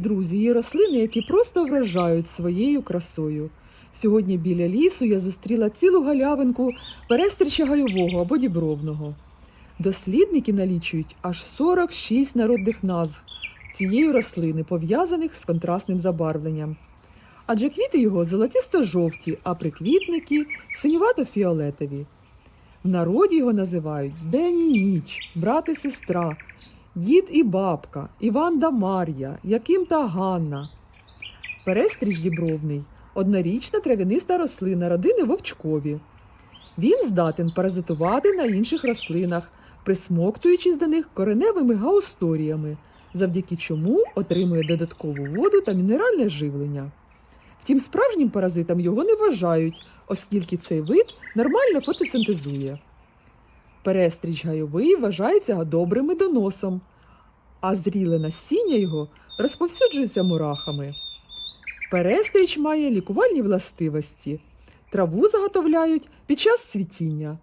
Друзі, є рослини, які просто вражають своєю красою. Сьогодні біля лісу я зустріла цілу галявинку перестріча гайового або дібровного. Дослідники налічують аж 46 народних назв цієї рослини, пов'язаних з контрастним забарвленням. Адже квіти його золотісто-жовті, а приквітники синювато-фіолетові. В народі його називають День і ніч, брат і сестра, дід і бабка, Іван да Мар'я, Яким та Ганна. Перестріж дібровний однорічна трав'яниста рослина родини вовчкові. Він здатен паразитувати на інших рослинах, присмоктуючись до них кореневими гаусторіями, завдяки чому отримує додаткову воду та мінеральне живлення. Втім, справжнім паразитом його не вважають, оскільки цей вид нормально фотосинтезує. Перестріч гайовий вважається добрим медоносом, а зріле насіння його розповсюджується мурахами. Перестріч має лікувальні властивості. Траву заготовляють під час цвітіння.